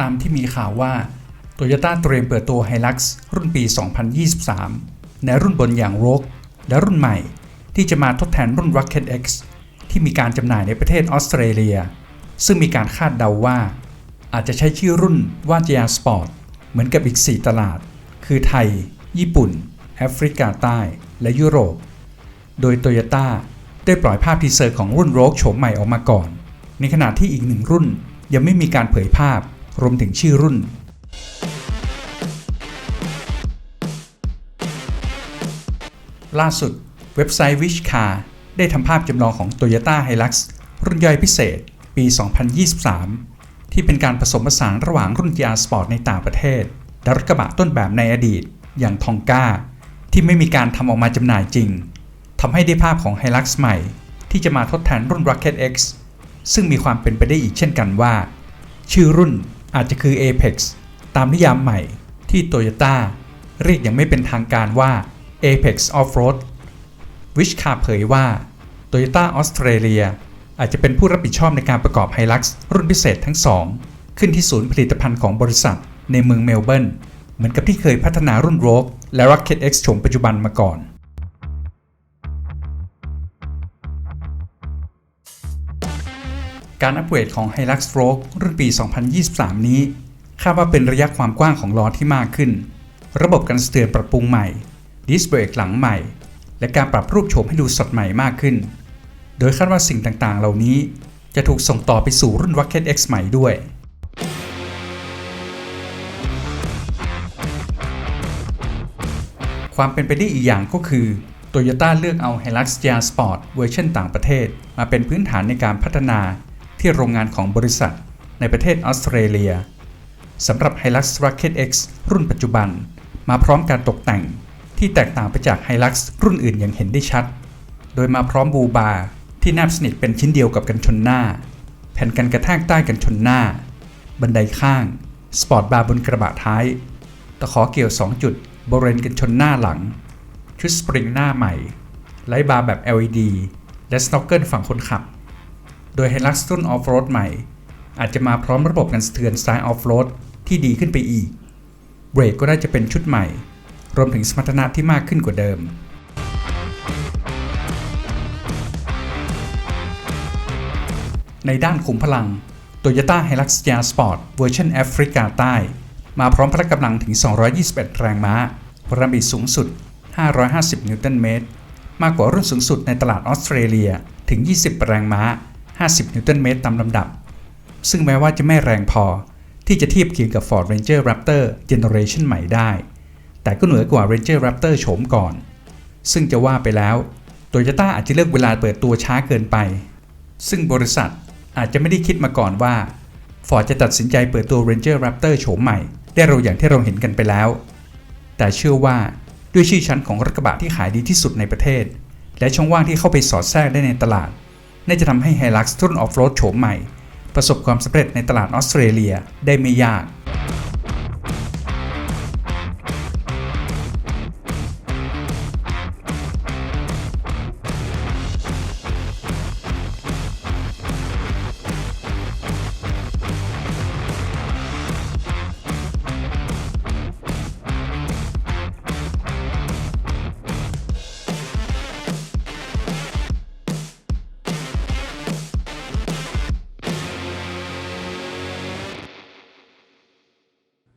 ตามที่มีข่าวว่า Toyota เตรียมเปิดตัว Hilux รุ่นปี 2023 ในรุ่นบนอย่าง Rogue และรุ่นใหม่ที่จะมาทดแทนรุ่น Rocket X ที่มีการจำหน่ายในประเทศออสเตรเลีย ซึ่งมีการคาดเดาว่า อาจจะใช้ชื่อรุ่นว่า JR Sport เหมือนกับอีก 4 ตลาด คือไทย ญี่ปุ่น แอฟริกาใต้ และยุโรป โดย Toyota ได้ปล่อยภาพทีเซอร์ของรุ่น Rogue โฉมใหม่ออกมาก่อน ในขณะที่อีกหนึ่งรุ่นยังไม่มีการเผยภาพ รวมถึงชื่อรุ่น ล่าสุดเว็บไซต์ Wishcar ได้ทำภาพจำลองของ Toyota Hilux รุ่นย่อยพิเศษ ปี 2023 ที่เป็นการผสมผสานระหว่างรุ่น GR Sport ในต่างประเทศ และรถกระบะต้นแบบในอดีต อย่างทองก้า ที่ไม่มีการทำออกมาจำหน่ายจริงทำให้ได้ภาพของ Hilux ใหม่ ที่จะมาทดแทนรุ่น Rocket X ซึ่งมีความเป็นไปได้อีกเช่นกันว่า ชื่อรุ่น อาจจะคือ Apex ตามนิยามใหม่ที่ Toyota เรียกอย่างไม่เป็นทางการว่า Apex Off-Road วิชคาเผยว่า Toyota Australia อาจจะเป็นผู้รับผิดชอบในการประกอบ Hilux รุ่นพิเศษทั้งสอง ขึ้นที่ศูนย์ผลิตภัณฑ์ของบริษัทในเมืองเมลเบิร์น เหมือนกับที่เคยพัฒนารุ่น Rogue และ Rocket X โฉมปัจจุบันมาก่อน การอัปเกรดของ Hilux Rogue รุ่นปี 2023 นี้ คาดว่าเป็นระยะความกว้างของล้อที่มากขึ้น ระบบการสเทือนปรับปรุงใหม่ ดิสเบรกหลังใหม่ และการปรับรูปโฉมให้ดูสดใหม่มากขึ้น โดยคาดว่าสิ่งต่างๆ เหล่านี้จะถูกส่งต่อไปสู่รุ่น Rocket X ใหม่ด้วยความเป็นไปได้อีกอย่างก็คือ Toyota เลือกเอา Hilux GR Sport เวอร์ชันต่างประเทศ มาเป็นพื้นฐานในการพัฒนา ที่โรงงานของบริษัทในประเทศออสเตรเลียสำหรับ Hilux Rocket X รุ่นปัจจุบัน มาพร้อมการตกแต่งที่แตกต่างไปจาก Hilux รุ่นอื่นอย่างเห็นได้ชัด โดยมาพร้อมบูบาร์ที่แนบสนิทเป็นชิ้นเดียวกับกันชนหน้า แผ่นกันกระแทกใต้กันชนหน้า บันไดข้าง สปอร์ตบาร์บนกระบะท้าย ตะขอเกี่ยว 2 จุดบริเวณกันชนหน้าหลัง ชุดสปริงหน้าใหม่ ไลท์บาร์แบบ LED และสโนว์เกิลฝั่งคนขับ โดย Hilux รุ่นออฟโรดใหม่ อาจจะมาพร้อมระบบกันสะเทือนสไตล์ออฟโรดที่ดีขึ้นไปอีก เบรกก็ได้จะเป็นชุดใหม่ รวมถึงสมรรถนะที่มากขึ้นกว่าเดิม ในด้านขุมพลัง Toyota Hilux GR Sport เวอร์ชันแอฟริกาใต้ มาพร้อมพละกำลังถึง 221 แรงม้าพลังบิดสูงสุด 550 นิวตันเมตร มากกว่ารุ่นสูงสุดในตลาดออสเตรเลียถึง 20 แรงม้า 50 นิวตันเมตรตามลำดับ ซึ่งแม้ว่าจะไม่แรงพอที่จะเทียบเคียงกับ Ford Ranger Raptor Generation ใหม่ได้ แต่ก็เหนือกว่า Ranger Raptor โฉมก่อน ซึ่งจะว่าไปแล้ว Toyota อาจจะเลือกเวลาเปิดตัวช้าเกินไป ซึ่งบริษัทอาจจะไม่ได้คิดมาก่อนว่า Ford จะตัดสินใจเปิดตัว Ranger Raptor โฉมใหม่ ได้เร็วอย่างที่เราเห็นกันไปแล้ว แต่เชื่อว่าด้วยชื่อชั้นของรถกระบะที่ขายดีที่สุดในประเทศ และช่องว่างที่เข้าไปสอดแทรกได้ในตลาด น่าจะทำให้ Hilux รุ่นออฟโรดโฉมใหม่ ประสบความสำเร็จในตลาดออสเตรเลียได้ไม่ยาก